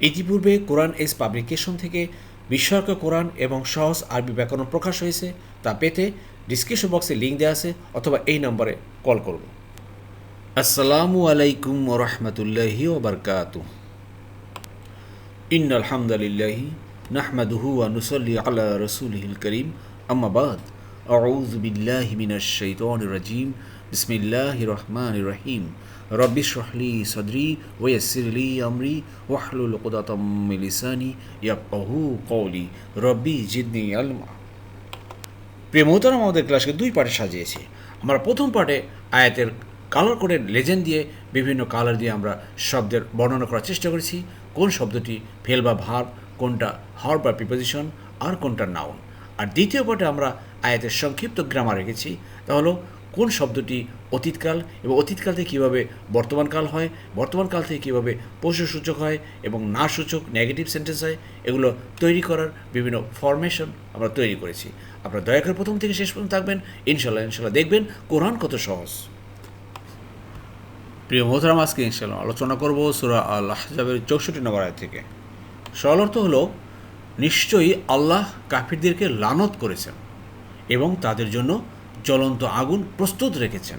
ইতিপূর্বে কোরআন S publication থেকে বিস্ময়ক কোরআন এবং সহজ আরবি ব্যাকরণ প্রকাশ হয়েছে, তা পেতে ডিসক্রিপশন বক্সে লিঙ্ক দেওয়া আছে অথবা এই নম্বরে কল করুন। আসসালামু আলাইকুম ওরহমতুল্লাহি ওবরকাতু। ইন আলহামদুলিল্লাহি নাহমাদুহু ওয়া নুসাল্লি আলা রাসূলিহিল করিম। আম্মা বাদ। আউযু বিল্লাহি মিনাশ শাইতানির রাজিম বিসমিল্লাহির রহমানির রহিম রব্বি শরহলি সদরি ওয়াসিরলি আমরি ওয়াহলুল ইয়াফকাহু কওলি রব্বি জিদনি আলমা প্রিয় মোহতারাম, আমাদের ক্লাসকে দুই পার্টে সাজিয়েছি। আমরা প্রথম পার্টে আয়াতের কালার কোডের লেজেন্ড দিয়ে বিভিন্ন কালার দিয়ে আমরা শব্দের বর্ণনা করার চেষ্টা করেছি। কোন শব্দটি ফেল বা ভার্ব কোনটা হর বা প্রিপোজিশন আর কোনটা নাউন আর দ্বিতীয় পার্টে আমরা আয়াতের সংক্ষিপ্ত গ্রামার রেখেছি তা হলো কোন শব্দটি অতীতকাল এবং অতীতকাল থেকে কীভাবে বর্তমানকাল হয় বর্তমানকাল থেকে কীভাবে পশুসূচক হয় এবং না সূচক নেগেটিভ সেন্টেন্স হয়, এগুলো তৈরি করার বিভিন্ন ফরমেশন আমরা তৈরি করেছি। আপনারা দয়া করে প্রথম থেকে শেষ পর্যন্ত থাকবেন ইনশাল্লাহ ইনশাল্লাহ দেখবেন কোরআন কত সহজ। প্রিয় মোহতারাম, আজকে ইনশাল্লাহ আলোচনা করব সুরা আল আহজাবের চৌষট্টি নম্বর আয় থেকে। সরল অর্থ হলো, নিশ্চয়ই আল্লাহ কাফিরদেরকে লানত করেছেন এবং তাদের জন্য জ্বলন্ত আগুন প্রস্তুত রেখেছেন।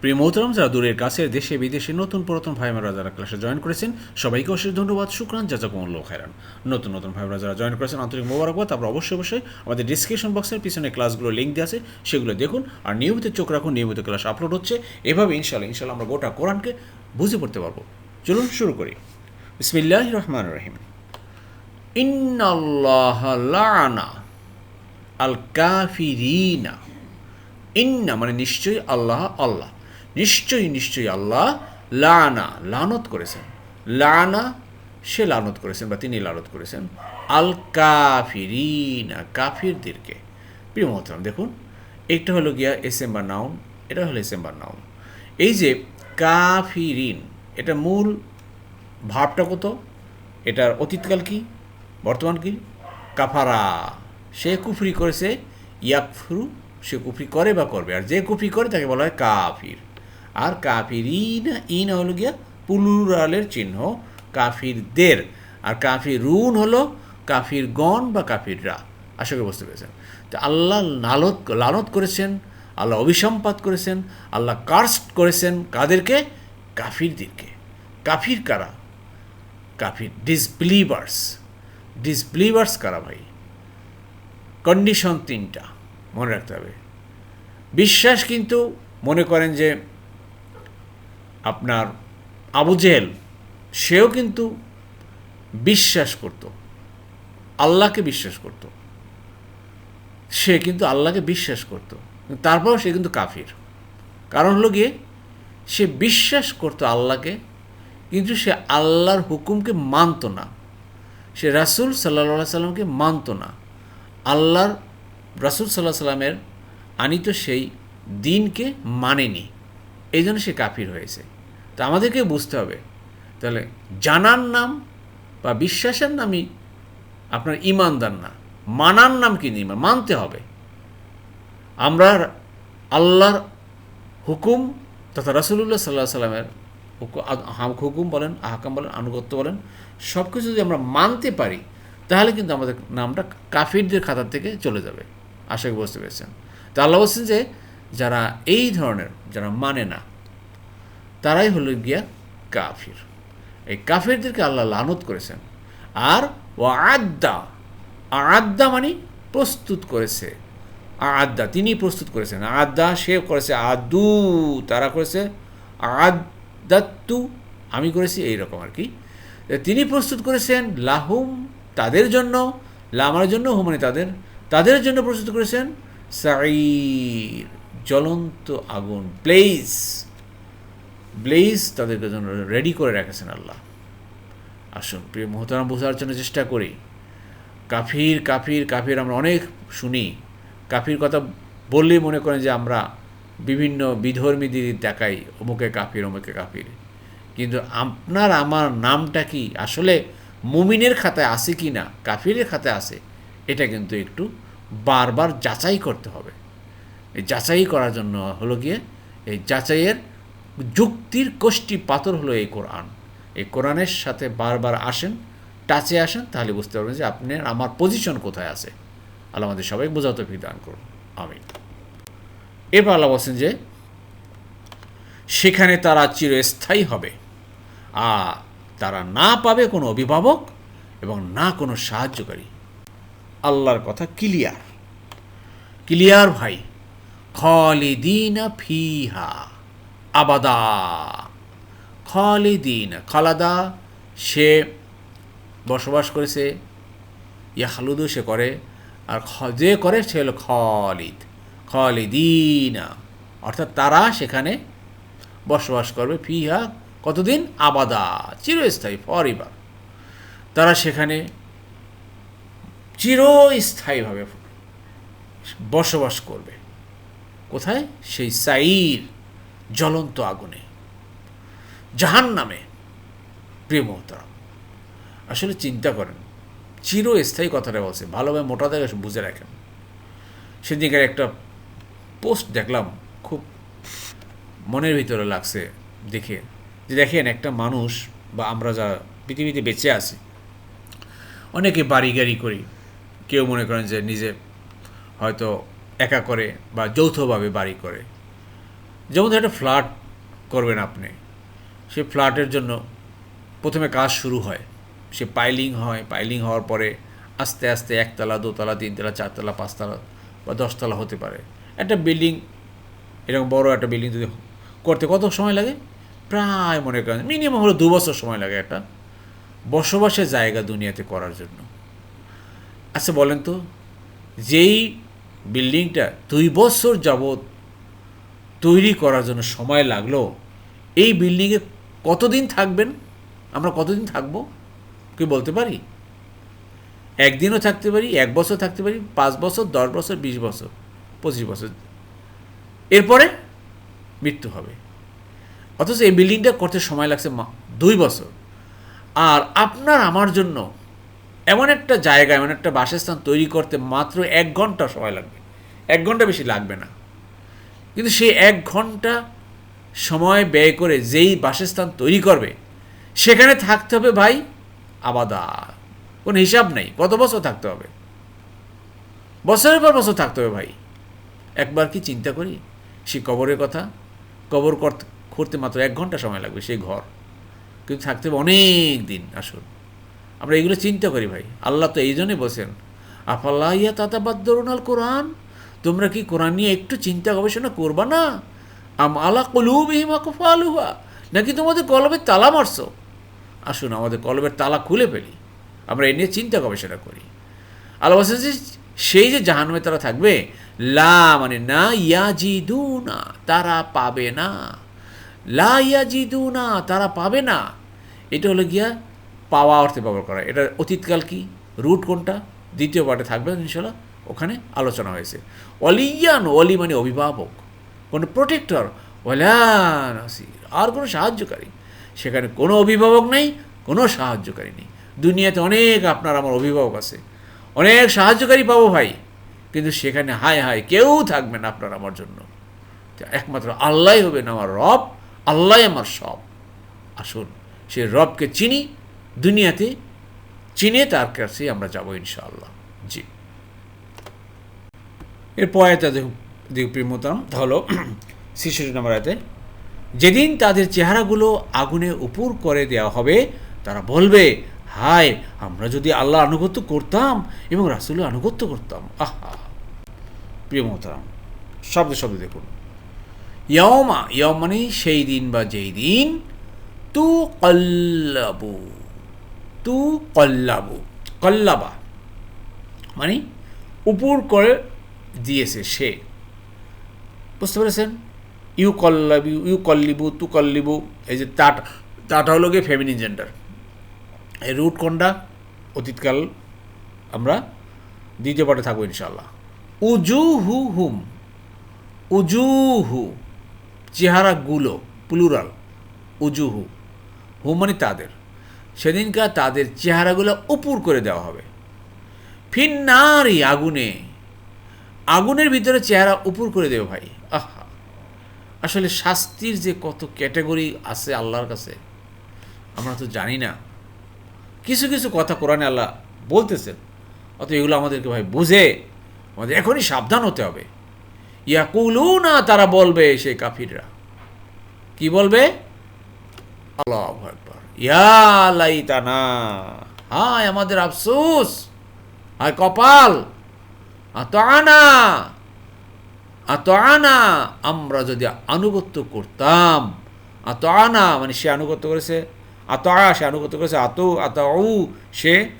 প্রিয় মোহতারাম যারা দূরের দেশে, বিদেশে নতুন পুরাতন ভাই ভাইমারা যারা ক্লাসে জয়েন করেছেন, সবাইকে অশেষ ধন্যবাদ, শুক্রান জাজাকুমুল্লাহ খায়রান। নতুন নতুন ভাই ভাইমারা যারা জয়েন করেছেন, আন্তরিক মোবারকবাদ, তারপর অবশ্যই অবশ্যই আমাদের ডিসক্রিপশন বক্সের পিছনে ক্লাসগুলো লিঙ্ক দেওয়া আছে, সেগুলো দেখুন, আর নিয়মিত চোখ রাখুন, নিয়মিত ক্লাস আপলোড হচ্ছে। এভাবে ইনশাল্লাহ ইনশাল্লাহ আমরা গোটা কোরআনকে বুঝে পড়তে পারব। চলুন শুরু করি। বিসমিল্লাহ রহমান রহিম। ইন্নাল্লাহ লানা আল কাফিরিনা ইন্না মানে নিশ্চয়ই আল্লাহ আল্লাহ। নিশ্চয়ই নিশ্চয়ই আল্লাহ লানা, লানত করেছেন। লানা, সে লানত করেছেন বা তিনি লানত করেছেন। আল কাফিরিনা, কাফিরদেরকে। প্রিয় মহতরম দেখুন, একটা হলো গিয়া এসেম্বার নাউন, এটা হলো এসেম্বার নাউন। এই যে কাফিরিন, এটা মূল ভাবটা কত? এটার অতীতকাল কি? বর্তমান কি? কাফারা। সে কুফরি করেছে ইয়াকফরু সে কুফরি করে বা করবে। আর যে কুফরি করে তাকে বলা হয় কাফির। আর কাফির ইন ইন হলো গিয়া পুলুরালের চিহ্ন, কাফিরদের। আর কাফির রুন হলো কাফির গণ বা কাফিররা। আশা করি বুঝতে পেরেছেন। তো আল্লাহ লালত লালত করেছেন, আল্লাহ অভিসম্পাত করেছেন, আল্লাহ কার্স্ট করেছেন কাদেরকে? কাফিরদেরকে। কাফির কারা? কাফির ডিসবিলিভার্স ডিসবিলিভার্স কারা ভাই? কন্ডিশন তিনটা। মনে রাখতে হবে। বিশ্বাস কিন্তু মনে করেন যে আপনার আবু জেহেল, সেও কিন্তু বিশ্বাস করত। আল্লাহকে বিশ্বাস করত। সে কিন্তু আল্লাহকে বিশ্বাস করত। তারপর সে কিন্তু কাফির। কারণ হলো গিয়ে, সে বিশ্বাস করতো আল্লাহকে, কিন্তু সে আল্লাহর হুকুমকে মানত না। সে রাসুল সাল্লা সাল্লামকে মানত না। আল্লাহর রাসুল সাল্লামের আনিত সেই দিনকে মানেনি। এই জন্য সে কাফির হয়েছে। তো আমাদেরকে বুঝতে হবে, তাহলে জানার নাম বা বিশ্বাসের নামই আপনার ইমানদার না। মানার নাম কি ইমান মানতে হবে। আমরা আল্লাহর হুকুম তথা রাসুলুল্লাহ সাল্লাহ সাল্লামের হুকুম বলেন, আহকাম বলেন, আনুগত্য বলেন সব কিছু যদি আমরা মানতে পারি, তাহলে কিন্তু আমাদের নামটা কাফিরদের খাতার থেকে চলে যাবে। আশা করি বুঝতে পেরেছেন। তা আল্লাহ বলছেন যে, যারা এই ধরনের, যারা মানে না, তারাই হলো গিয়া কাফির। এই কাফিরদেরকে আল্লাহ লানত করেছেন। আর ও আদ্দা আদ্দা মানে প্রস্তুত করেছে। আদ্দা তিনি প্রস্তুত করেছেন। আদ্দা সে করেছে, আদু, তারা করেছে আদাত্তু আমি করেছি এই রকম আর কি। তিনি প্রস্তুত করেছেন, লাহুম তাদের জন্য, লামার জন্য হুমানি তাদের তাদের জন্য প্রস্তুত করেছেন সাইর জ্বলন্ত আগুন প্লেস ব্লেজ তাদেরকে জন্য রেডি করে রেখেছেন আল্লাহ। আসুন, প্রিয় মহতারাম, বোঝার জন্য চেষ্টা করি। কাফির কাফির কাফির আমরা অনেক শুনি। কাফির কথা বললেই মনে করেন যে আমরা বিভিন্ন বিধর্মীদের দেখাই, অমুকে কাফির অমুকে কাফির। কিন্তু আপনার, আমার নামটা কি? আসলে মুমিনের খাতায় আছে কি না? কাফিরের খাতায় আছে। এটা কিন্তু একটু বারবার যাচাই করতে হবে। এই যাচাই করার জন্য হলো গিয়ে এই যাচাইয়ের যুক্তির কোষ্টি পাথর হলো এই কোরআন। এই কোরআনের সাথে বারবার আসেন, টাচে আসেন, তাহলে বুঝতে পারবেন যে আপনার আমার পজিশন কোথায় আছে। আল্লাহ আমাদের সবাই বোঝাতে দান করুন। আমি এরপর আল্লাহ বলছেন যে, সেখানে তারা চিরস্থায়ী হবে। আর তারা না পাবে কোনো অভিভাবক এবং না কোনো সাহায্যকারী। আল্লাহর কথা ক্লিয়ার ক্লিয়ার ভাই। খলিদিনা ফিহা। আবাদা। খলিদিন, খালাদা, সে বসবাস করেছে। ইয়াহলুদু সে করে। আর যে করে সে হলো খলিদ। খলিদিনা। অর্থাৎ তারা সেখানে বসবাস করবে। ফিহা কতদিন? আবাদা। চিরস্থায়ী ফরিবার তারা সেখানে চিরস্থায়ীভাবে বসবাস করবে। কোথায়? সেই সাইর জ্বলন্ত আগুনে। জাহান নামে প্রিয় মোহতারাম আসলে চিন্তা করেন, চিরস্থায়ী কথাটা বলছে, ভালোভাবে মোটা দেখে বুঝে রাখেন। সেদিনকার একটা পোস্ট দেখলাম, খুব মনের ভিতরে লাগছে দেখে। যে দেখেন, একটা মানুষ বা আমরা যা পৃথিবীতে বেঁচে আছি, অনেকে বাড়ি গাড়ি করি কেউ মনে করেন যে নিজে হয়তো একা করে বা যৌথভাবে বাড়ি করে। যেমন একটা ফ্ল্যাট করবেন আপনি সেই ফ্ল্যাটের জন্য প্রথমে কাজ শুরু হয়। সে পাইলিং হয়, পাইলিং হওয়ার পরে আস্তে আস্তে একতলা, দোতলা, তিনতলা, চারতলা, পাঁচতলা বা দশতলা হতে পারে। একটা বিল্ডিং, এরকম বড় একটা বিল্ডিং যদি করতে কত সময় লাগে? প্রায় মনে করেন মিনিমাম হলো দু বছর সময় লাগে একটা বসবাসের জায়গা দুনিয়াতে করার জন্য। আচ্ছা বলেন তো, যেই বিল্ডিংটা দুই বছর যাবৎ তৈরি করার জন্য সময় লাগল, এই বিল্ডিংয়ে কতদিন থাকবেন? আমরা কতদিন থাকব? কি বলতে পারি? একদিনও থাকতে পারি, এক বছর থাকতে পারি, পাঁচ বছর, দশ বছর, বিশ বছর, পঁচিশ বছর। এরপরে মৃত্যু হবে। অথচ এই বিল্ডিংটা করতে সময় লাগছে দুই বছর। আর আপনার, আমার জন্য এমন একটা জায়গা, এমন একটা বাসস্থান তৈরি করতে মাত্র এক ঘণ্টা সময় লাগবে। এক ঘণ্টা বেশি লাগবে না। কিন্তু সেই এক ঘণ্টা সময় ব্যয় করে যেই বাসস্থান তৈরি করবে, সেখানে থাকতে হবে ভাই আবাদা। কোনো হিসাব নেই। কত বছর থাকতে হবে? বছরের পর বছর থাকতে হবে ভাই। একবার কি চিন্তা করি? সে কবরের কথা? কবর করতে করতে মাত্র এক ঘণ্টা সময় লাগবে সেই ঘর। কিন্তু থাকতে হবে অনেক দিন আসুন আমরা এগুলো চিন্তা করি ভাই। আল্লাহ তো এই জন্যই বসেন আফাল্লাহ ইয়া তাতাবাদ্দরুন আল কোরআন তোমরা কি কোরআন নিয়ে একটু চিন্তা গবেষণা করবা না? আম আলা কলুবিহিম আকফালুহা? নাকি তোমাদের কলবের তালা মারছো? আসুন, আমাদের কলবের তালা খুলে ফেলি। আমরা এ নিয়ে চিন্তা গবেষণা করি। আল্লাহ বলছেন যে, সেই যে জাহান্নামে তারা থাকবে, লা মানে না ইয়াজিদু না তারা পাবে না। লা ইয়াজিদু না তারা পাবে না। এটা হলো গিয়া পাওয়া অর্থে ব্যবহার করা এটা অতীতকাল কি? রুট কোনটা? দ্বিতীয় পার্টে থাকবে ইনশাল্লাহ ওখানে আলোচনা হয়েছে। অলিয়ান অলি মানে অভিভাবক, কোনো প্রোটেক্টর আসির আর কোনো সাহায্যকারী। সেখানে কোনো অভিভাবক নেই, কোনো সাহায্যকারী নেই। দুনিয়াতে অনেক আপনার আমার অভিভাবক আছে। অনেক সাহায্যকারী পাবো ভাই, কিন্তু সেখানে হায় হায় কেউ থাকবে না আপনার আমার জন্য। একমাত্র আল্লাহ হবেন আমার রব আল্লাহ আমার সব। আসুন সে রবকে চিনি দুনিয়াতে চিনে তার কাছে আমরা যাব ইনশাআল্লাহ। জি। এরপর দেখুন প্রিয়মতাম হলো শিশুটি নম্বর আয়তে, যেদিন তাদের চেহারাগুলো আগুনে উপুর করে দেওয়া হবে, তারা বলবে, হায়, আমরা যদি আল্লাহ আনুগত্য করতাম এবং রাসুলের আনুগত্য করতাম আহা। প্রিয় শব্দ শব্দ দেখুন। ইয়মা ইয়ম মানে সেই দিন বা যেই দিন তু কল্লাবু তু কল্লাবু, কল্লাবা। মানে উপর করে দিয়েছে সে। বুঝতে পেরেছেন? ইউ কল্লাবু, ইউ কল্লিবু, তু কল্লিবু, এই যে তাট, তাটা হলো গিয়ে ফেমিনিন জেন্ডার এই রুট কোনটা? অতীতকাল আমরা দ্বিতীয় পাঠে থাকব ইনশাল্লাহ উজু হু হুম উজু উজুহু, চেহারাগুলো প্লুরাল উজুহু। হুম মানে তাদের। সেদিনকার তাদের চেহারাগুলো উপুর করে দেওয়া হবে। ফিন্নারি আগুনে। আগুনের ভিতরে চেহারা উপুর করে দেবে ভাই। আহা। আসলে শাস্তির যে কত ক্যাটাগরি আছে আল্লাহর কাছে, আমরা তো জানি না। কিছু কিছু কথা কোরআনে আল্লাহ বলতেছেন। অত এগুলো আমাদেরকে ভাই বুঝে, আমাদের এখনই সাবধান হতে হবে। ইয়াকুলু না তারা বলবে সেই কাফিররা। কি বলবে? আল্লাহ একবার ইয়া লাইতানা। হায়, আমাদের আফসোস। হায়, কপাল। আত আনা আত আনা আমরা যদি আনুগত্য করতাম। আত আনা মানে সে আনুগত্য করেছে। আত আ সে আনুগত্য করেছে। আত আত সে।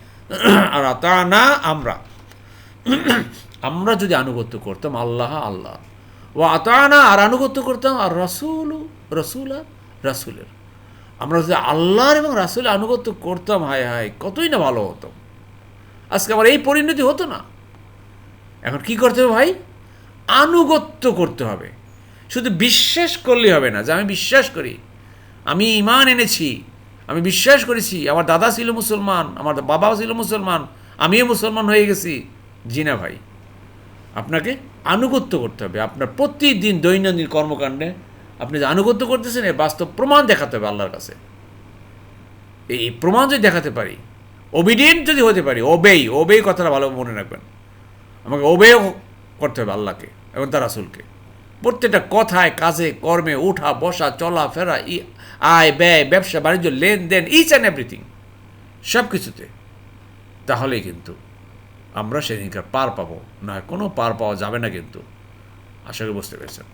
আর আত আনা আমরা। আমরা যদি আনুগত্য করতাম, আল্লাহ আল্লাহ। ও আতানা আর আনুগত্য করতাম, আর রসুল রসুল আর রাসুলের। আমরা যদি আল্লাহর এবং রাসুলের আনুগত্য করতাম, হায় হায়, কতই না ভালো হতো। আজকে আমার এই পরিণতি হতো না। এখন কি করতে হবে ভাই? আনুগত্য করতে হবে। শুধু বিশ্বাস করলেই হবে না, যে আমি বিশ্বাস করি, আমি ইমান এনেছি, আমি বিশ্বাস করেছি, আমার দাদা ছিল মুসলমান, আমার বাবাও ছিল মুসলমান, আমিও মুসলমান হয়ে গেছি। জি না ভাই। আপনাকে আনুগত্য করতে হবে। আপনার প্রতিদিন দৈনন্দিন কর্মকাণ্ডে আপনি যে আনুগত্য করতেছেন, এর বাস্তব প্রমাণ দেখাতে হবে আল্লাহর কাছে। এই প্রমাণ যদি দেখাতে পারি ওবিডিয়েন্ট যদি হতে পারি ওবেই ওবেই কথাটা ভালো মনে রাখবেন। আমাকে ওবেও করতে হবে আল্লাহকে এবং তার রাসুলকে। প্রত্যেকটা কথায়, কাজে, কর্মে, উঠা, বসা, চলা, ফেরা, ই, আয়, ব্যয়, ব্যবসা, বাণিজ্য, লেনদেন ইচ অ্যান্ড এভরিথিং সব কিছুতে তাহলেই কিন্তু আমরা সেদিনকার পার পাবো, না কোনো পার পাওয়া যাবে না কিন্তু। আশা করি বুঝতে পেরেছেন।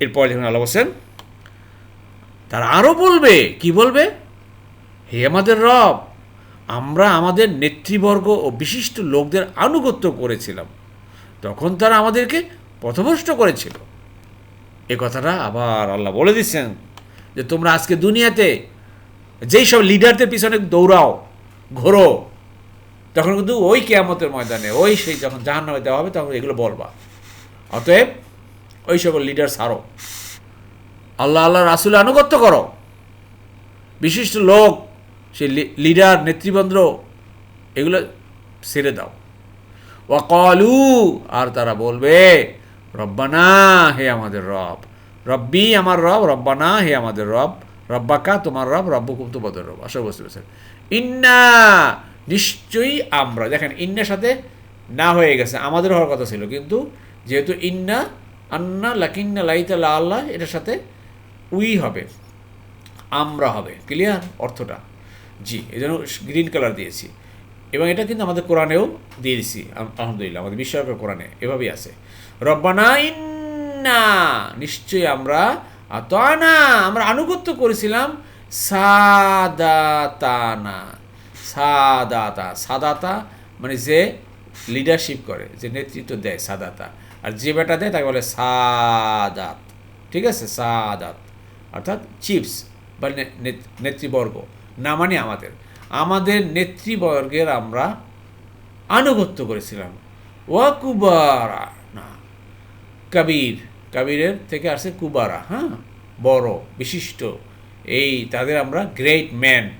এরপর যখন আল্লাহ বলছেন, তারা আরও বলবে, কি বলবে? হে আমাদের রব, আমরা আমাদের নেতৃবর্গ ও বিশিষ্ট লোকদের আনুগত্য করেছিলাম। তখন তারা আমাদেরকে পথভ্রষ্ট করেছিল। এ কথাটা আবার আল্লাহ বলে দিচ্ছেন যে, তোমরা আজকে দুনিয়াতে যেই সব লিডারদের পিছনে দৌড়াও, ঘোরো, তখন কিন্তু ওই কেয়ামতের ময়দানে, ওই সেই যখন জাহান নামে দেওয়া হবে, তখন এগুলো বলবা। অতএব ওই সকল লিডার ছাড়ো। আল্লাহ আল্লাহ রাসুল আনুগত্য করো। বিশিষ্ট লোক, সেই লিডার নেতৃবৃন্দ, এগুলো ছেড়ে দাও। ওয়াকলু, আর তারা বলবে, রব্বানা, হে আমাদের রব, রব্বি আমার রব, রব্বানা, হে আমাদের রব, রব্বাকা তোমার রব, রব্বকুম তোমাদের রব। পেরেছেন ইন্না, নিশ্চয়ই আমরা, দেখেন, ইন্নার সাথে না হয়ে গেছে, আমাদের হওয়ার কথা ছিল, কিন্তু যেহেতু ইন্না আন্না লাকিন্না লাইতা লা আল্লাহ এটার সাথে উই হবে, আমরা হবে। ক্লিয়ার অর্থটা। জি এই জন্য গ্রিন কালার দিয়েছি। এবং এটা কিন্তু আমাদের কোরআনেও দিয়ে দিছি আলহামদুলিল্লাহ, আমাদের বিশ্বকাপের কোরআনে, এভাবেই আছে। রব্বানা ইন্না, নিশ্চয়ই আমরা আতানা, আমরা আনুগত্য করেছিলাম সাদাতানা, সাদাতা সাদাতা মানে যে লিডারশিপ করে, যে নেতৃত্ব দেয় সাদাতা। আর যে বেটা দেয় তাকে বলে সাদাত ঠিক আছে? সাদাত অর্থাৎ চিপস বা নেতৃবর্গ। না মানে আমাদের। আমাদের নেতৃবর্গের আমরা আনুগত্য করেছিলাম। ওয়া কুবারা না। কবির। কবিরের থেকে আসে কুবারা হ্যাঁ? বড়, বিশিষ্ট। এই তাদের আমরা গ্রেট ম্যান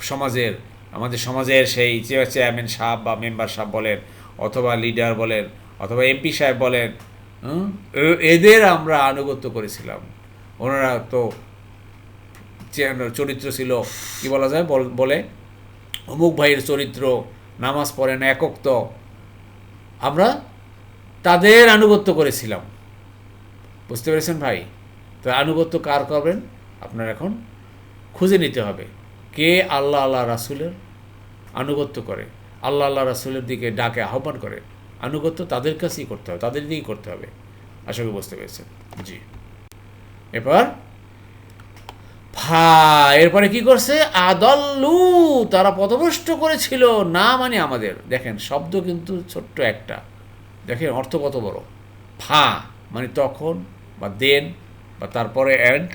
সমাজের, আমাদের সমাজের সেই চেয়ারম্যান সাহেব বা মেম্বার সাহেব বলেন, অথবা লিডার বলেন অথবা এমপি সাহেব বলেন এদের আমরা আনুগত্য করেছিলাম। ওনারা তো চরিত্র ছিল কি বলা যায় বলে অমুক ভাইয়ের চরিত্র নামাজ পড়েন না একক্ত। আমরা তাদের আনুগত্য করেছিলাম। বুঝতে পেরেছেন ভাই? তো আনুগত্য কার করবেন? আপনার এখন খুঁজে নিতে হবে। কে আল্লাহ আল্লাহ রাসুলের আনুগত্য করে? আল্লাহ আল্লাহ রাসুলের দিকে ডাকে আহ্বান করে। আনুগত্য তাদের কাছেই করতে হবে, তাদের দিকেই করতে হবে। আশা করি বুঝতে পেরেছেন। জি। এরপর? ভা এরপরে কি করছে? আদল্লু, তারা পথভ্রষ্ট করেছিল, না মানে আমাদের। দেখেন, শব্দ কিন্তু ছোট্ট একটা। দেখেন, অর্থ কত বড়। ফা মানে তখন, বা দেন, বা তারপরে অ্যান্ড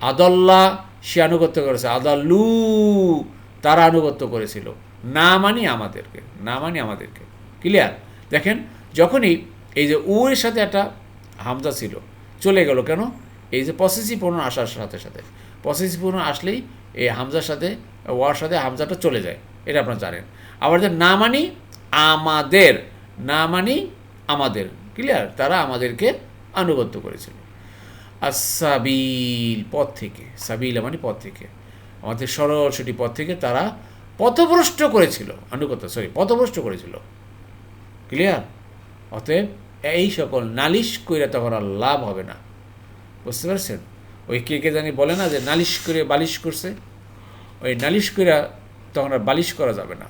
আদল্লা, সে আনুগত্য করেছে। আদাল্লু, তারা আনুগত্য করেছিল। না মানি আমাদেরকে, না মানি আমাদেরকে। ক্লিয়ার দেখেন, যখনই এই যে উয়ের সাথে একটা হামজা ছিল, চলে গেল কেন? এই যে পসেসিভ পণ্য আসার সাথে সাথে। পসেসিভ পণ্য আসলেই এই হামজার সাথে, ওয়ার সাথে হামজাটা চলে যায়। এটা আপনারা জানেন। আবার যে না মানি আমাদের, না মানি আমাদের ক্লিয়ার তারা আমাদেরকে আনুগত্য করেছিল। আর সাবিল পথ থেকে, সাবিল মানে পথ থেকে। আমাদের সরস্বতী পথ থেকে তারা পথভ্রষ্ট করেছিল, আনুগত্য সরি পথভ্রষ্ট করেছিল। ক্লিয়ার অতএব এই সকল নালিশ কইরা তখন আর লাভ হবে না। বুঝতে পারছেন? ওই কে কে জানি বলে না যে নালিশ করে বালিশ করছে। ওই নালিশ কইরা তখন আর বালিশ করা যাবে না।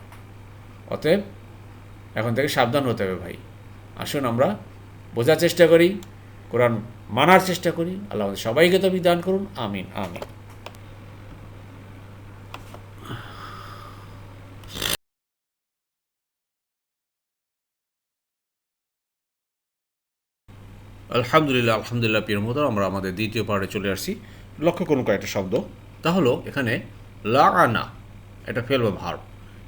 অতএব এখন থেকে সাবধান হতে হবে ভাই। আসুন আমরা বোঝার চেষ্টা করি, কোরআন মানার চেষ্টা করি। আল্লাহ সবাইকে তো দান করুন। আমিন আমিন। আলহামদুলিল্লাহ আলহামদুলিল্লাহ, প্রিয় মতো আমরা আমাদের দ্বিতীয় পার্টে চলে আসছি। লক্ষ্য করুন কয়েকটা শব্দ। তা হলো, এখানে লা এটা ফেল বা ভার্ব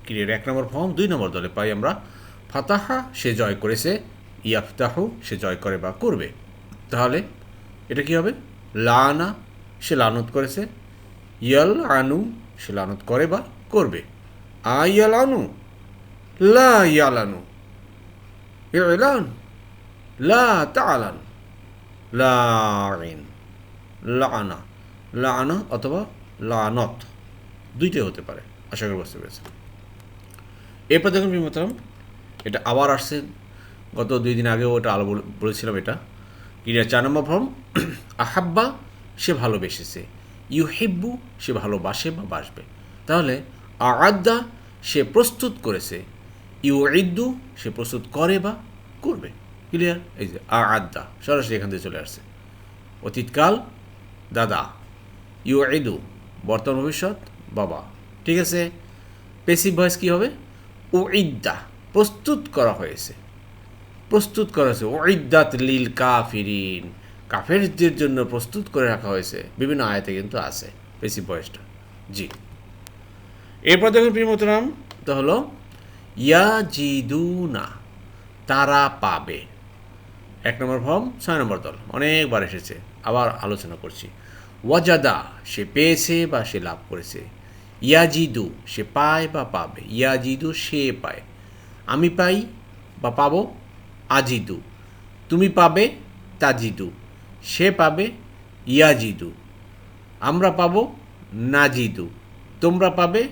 ক্রিয়ার এক নম্বর ফর্ম, দুই নম্বর দলে পাই আমরা। ফাতাহা, সে জয় করেছে। ইয়াফতাহু, সে জয় করে বা করবে। তাহলে, এটা কি হবে? লানা সে লানত করেছে। ইয়াল আনু সে লানত করে বা করবে। আয়াল আনু লা ইয়াল আনু ইলান, লা তালান লাইন লানা লানা অথবা লানত। দুইটাই হতে পারে, আশা করি বুঝতে পেরেছেন। এরপর দেখুন বিমতরাম এটা আবার আসছে। গত দুই দিন আগেও ওটা আলো বলেছিলাম এটা। ক্রিয়া চার নম্বর ফর্ম, আহাব্বা, সে ভালোবেসেছে। ইউ হেব্বু সে ভালোবাসে বা বাসবে। তাহলে আদা সে প্রস্তুত করেছে। ইউ ইদ্দু সে প্রস্তুত করে বা করবে। ক্লিয়ার এই যে আ আদা সরাসরি এখান থেকে চলে আসছে। অতীতকাল, দাদা। ইউ ইদু বর্তমান ভবিষ্যৎ, বাবা। ঠিক আছে? পেসিভ ভয়েস কী হবে? ও ইদ্দা প্রস্তুত করা হয়েছে। প্রস্তুত করা হয়েছে। ও ইদ্দাত লিল কাফিরিন। কাফেরদের জন্য প্রস্তুত করে রাখা হয়েছে। বিভিন্ন আয়াতে কিন্তু আছে পেসিভ ভয়েসটা জি। এরপর দেখুন প্রিয়মতরাম তো হলো ইয়া জিদুনা তারা পাবে। এক নম্বর ফর্ম, ছয় নম্বর দল। অনেকবার এসেছে, আবার আলোচনা করছি। ওয়াজাদা, সে পেয়েছে বা সে লাভ করেছে। ইয়াজিদু, সে পায় বা পাবে। ইয়াজিদু, সে পায়। আমি পাই বা পাবো? আজিদু। তুমি পাবে? তাজিদু। সে পাবে? ইয়াজিদু। আমরা পাবো? নাজিদু। তোমরা পাবে?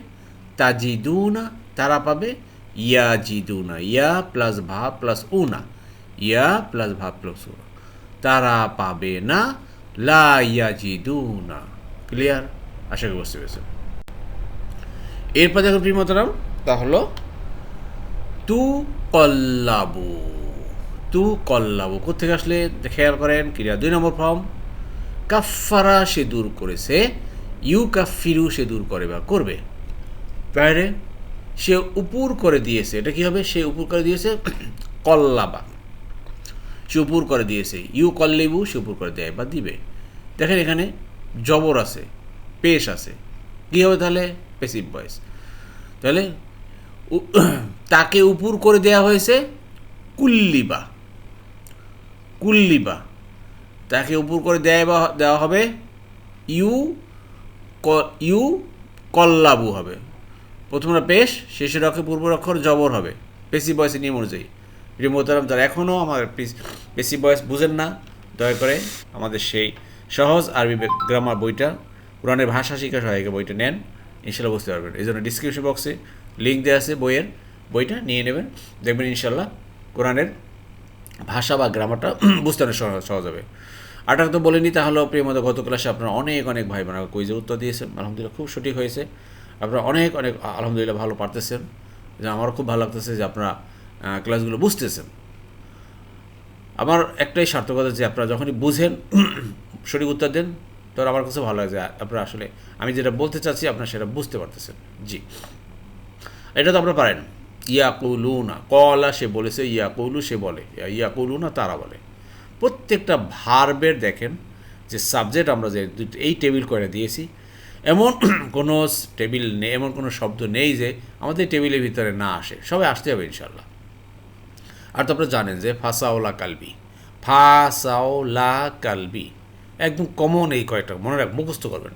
তাজিদু না তারা পাবে? ইয়াজিদু না ইয়া প্লাস ভা প্লাস উনা। ইয়া প্লাস ভা প্লাস উনা তারা পাবে না, লা ইয়াজিদু না ক্লিয়ার আশা করি বুঝতে পেরেছেন। এরপর দেখো প্রিমতরাম তা হলো, তু কল্লাবু। তু কল্লাবু কোথেকে আসলে? খেয়াল করেন ক্রিয়া দুই নম্বর ফর্ম কাফারা সে দূর করেছে ইউ কাফিরু সে দূর করে বা করবে। বাইরে, সে উপর করে দিয়েছে। এটা কি হবে? সে উপর করে দিয়েছে, কল্লাবা। সে উপর করে দিয়েছে। ইউ কল্লিবু সে উপর করে দেয় বা দিবে। দেখেন এখানে জবর আছে, পেশ আছে। কী হবে তাহলে? পেসিভ ভয়েস তাহলে তাকে উপর করে দেয়া হয়েছে কুল্লিবা। কুল্লিবা। তাকে উপর করে দেয় বা, দেওয়া হবে ইউ ইউ কল্লাবু হবে। প্রথমটা পেশ শেষের অক্ষর পূর্ব অক্ষর জবর হবে। পেসি বয়সের নিয়ম অনুযায়ী। রিমোতারাম যারা এখনও আমার বেশি বয়স বুঝেন না, দয়া করে আমাদের সেই সহজ আরবি গ্রামার বইটা, কোরআনের ভাষা শিক্ষা সহায়িকা বইটা নেন, ইনশাল্লাহ বুঝতে পারবেন। এই জন্য ডিসক্রিপশন বক্সে লিঙ্ক দেওয়া আছে বইয়ের, বইটা নিয়ে নেবেন, দেখবেন ইনশাল্লাহ কোরআনের ভাষা বা গ্রামারটা বুঝতে অনেক সহজ হবে। আটা তো বলিনি তাহলেও প্রিয় মতো, গত ক্লাসে আপনারা অনেক অনেক ভাই বোনেরা কুইজের উত্তর দিয়েছেন। আলহামদুলিল্লাহ খুব সঠিক হয়েছে। আপনারা অনেক অনেক আলহামদুলিল্লাহ ভালো পারতেছেন। যে আমারও খুব ভালো লাগতেছে যে আপনারা ক্লাসগুলো বুঝতেছেন। আমার একটাই সার্থকতা যে আপনারা যখনই বুঝেন, সঠিক উত্তর দেন তখন আমার কাছে ভালো লাগে আপনারা আসলে, আমি যেটা বলতে চাচ্ছি, আপনারা সেটা বুঝতে পারতেছেন। জি। এটা তো আপনারা পারেন। ইয়াকুলু না কলা সে বলেছে, ইয়াকুলু সে বলে ইয়াকুলু না তারা বলে। প্রত্যেকটা ভার্বের দেখেন যে সাবজেক্ট আমরা যে এই টেবিল করে দিয়েছি, এমন কোনো টেবিল নেই, এমন কোনো শব্দ নেই যে আমাদের টেবিলের ভিতরে না আসে। সবাই আসতে হবে ইনশাল্লাহ আর তো আপনারা জানেন যে ফাসাওলা কালবি। ফাসাওলা কালবি। একদম কমন এই কয়েকটা, মনে রাখ মুখস্থ করবেন।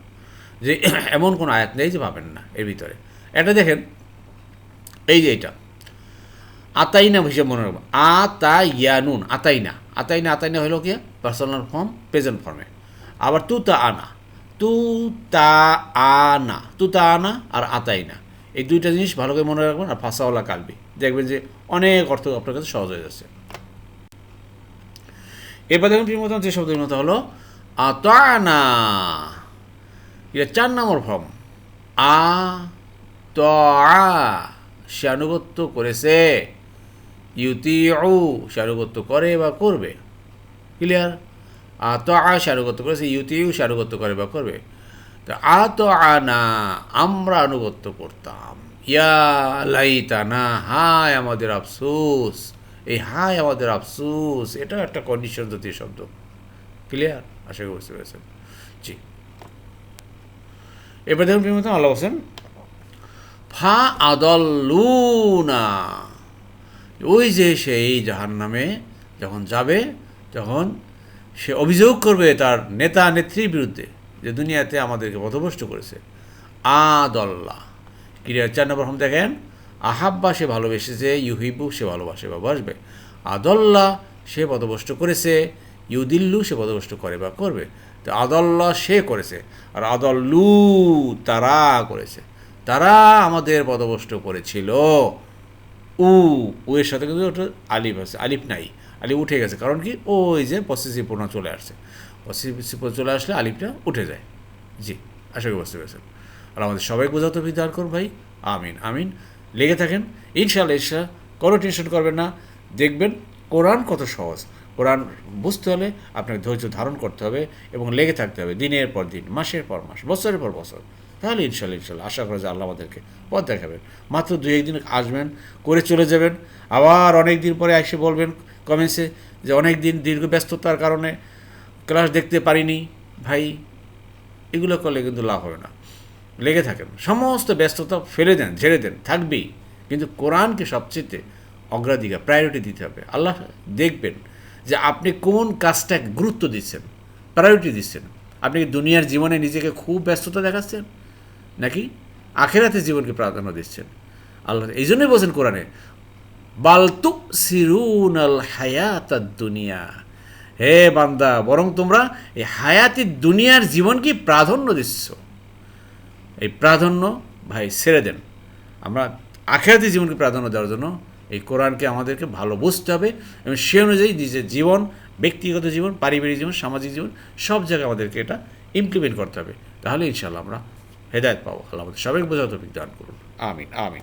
যে এমন কোনো আয়াত নেই যে পাবেন না এর ভিতরে। এটা দেখেন, এই যে এটা। আতাইনা হিসেবে মনে রাখব আতাইয়ানুন, আতাইনা। আতাইনা আতাইনা হলো কি? পার্সোনাল ফর্ম প্রেজেন্ট ফর্মে আবার তু তা আনা তু তা আনা তু তা আনা আর আতাই না এই দুইটা জিনিস ভালো করে মনে রাখবেন আর ফাঁসাওয়ালা কালবি। দেখবেন যে অনেক অর্থ আপনার কাছে সহজ হয়ে যাচ্ছে। এরপর দেখুন প্রিয় মতো যে শব্দের মতো হলো, আতানা। এটা চার নম্বর ফর্ম। আ ত সে আনুগত্য করেছে। ইউতি ও সে আনুগত্য করে বা করবে। ক্লিয়ার আ তো আ সে আনুগত্য করেছে। ইউতিউ, সে আনুগত্য করে বা করবে। তো আ তো আনা আমরা আনুগত্য করতাম। ইয়া লাইতানা, হায় আমাদের আফসোস। এই হায় আমাদের আফসোস এটা একটা কন্ডিশন জাতীয় শব্দ। ক্লিয়ার আশা করি বুঝতে পেরেছেন। জি। এবার দেখুন প্রিয় আল্লাহ হোসেন ফা আদল্লুনা। ওই যে সেই জাহান নামে যখন যাবে, তখন সে অভিযোগ করবে তার নেতা নেত্রীর বিরুদ্ধে যে দুনিয়াতে আমাদেরকে পথভ্রষ্ট করেছে। আদল্লা। ক্রিয়ার চার নম্বর হম দেখেন, আহাব্বা সে ভালোবেসেছে ইউহিবু সে ভালোবাসে বা বাসবে। আদল্লা সে পথভ্রষ্ট করেছে, ইউদিল্লু সে পথভ্রষ্ট করে বা করবে। তো আদল্লা সে করেছে, আর আদল্লু তারা করেছে। তারা আমাদের পদভষ্ট করেছিল। উ উ এর সাথে কিন্তু ওটা আলিফ আছে, আলিফ নাই, আলিফ উঠে গেছে। কারণ কি? ওই যে পসেসিভ পূর্ণ চলে আসছে। পসেসিভ চলে আসলে আলিফটা উঠে যায়। জি, আশা করি বুঝতে পেরেছেন। আর আমাদের সবাই বোঝাতে বিধান করুন ভাই। আমিন আমিন। লেগে থাকেন। ইনশাল্লাহ ইনশা কোনো টেনশন করবেন না। দেখবেন কোরআন কত সহজ। কোরআন বুঝতে হলে আপনাকে ধৈর্য ধারণ করতে হবে এবং লেগে থাকতে হবে দিনের পর দিন, মাসের পর মাস, বছরের পর বছর। তাহলে ইনশাল্লাহ ইনশাল্লাহ আশা করা যে আল্লাহ আমাদেরকে পথ দেখাবেন। মাত্র দু একদিন আসবেন, করে চলে যাবেন। আবার অনেক দিন পরে এসে বলবেন কমেন্টসে যে অনেক দিন দীর্ঘ ব্যস্ততার কারণে ক্লাস দেখতে পারিনি। ভাই, এগুলো করলে কিন্তু লাভ হবে না। লেগে থাকেন সমস্ত ব্যস্ততা ফেলে দেন, ঝেড়ে দেন, থাকবেই। কিন্তু কোরআনকে সবচেয়ে অগ্রাধিকার প্রায়োরিটি দিতে হবে। আল্লাহ দেখবেন যে আপনি কোন কাজটা গুরুত্ব দিচ্ছেন প্রায়োরিটি দিচ্ছেন। আপনি কি দুনিয়ার জীবনে নিজেকে খুব ব্যস্ততা দেখাচ্ছেন? নাকি আখেরাতে জীবনকে প্রাধান্য দিচ্ছেন? আল্লাহ এই জন্যই বলছেন কোরআনে বালতু সিরুন আল হায়াত দুনিয়া। হে বান্দা, বরং তোমরা এই হায়াতি দুনিয়ার জীবনকে প্রাধান্য দিচ্ছ। এই প্রাধান্য ভাই ছেড়ে দেন। আমরা আখেরাতি জীবনকে প্রাধান্য দেওয়ার জন্য এই কোরআনকে আমাদেরকে ভালো বুঝতে হবে এবং সে অনুযায়ী নিজের জীবন, ব্যক্তিগত জীবন, পারিবারিক জীবন, সামাজিক জীবন, সব জায়গায় আমাদেরকে এটা ইমপ্লিমেন্ট করতে হবে। তাহলে ইনশাল্লাহ আমরা হেদায়ত পাবো। আল্লাহ আমাদের সবাইকে বোঝাতে দান করুন। আমিন আমিন।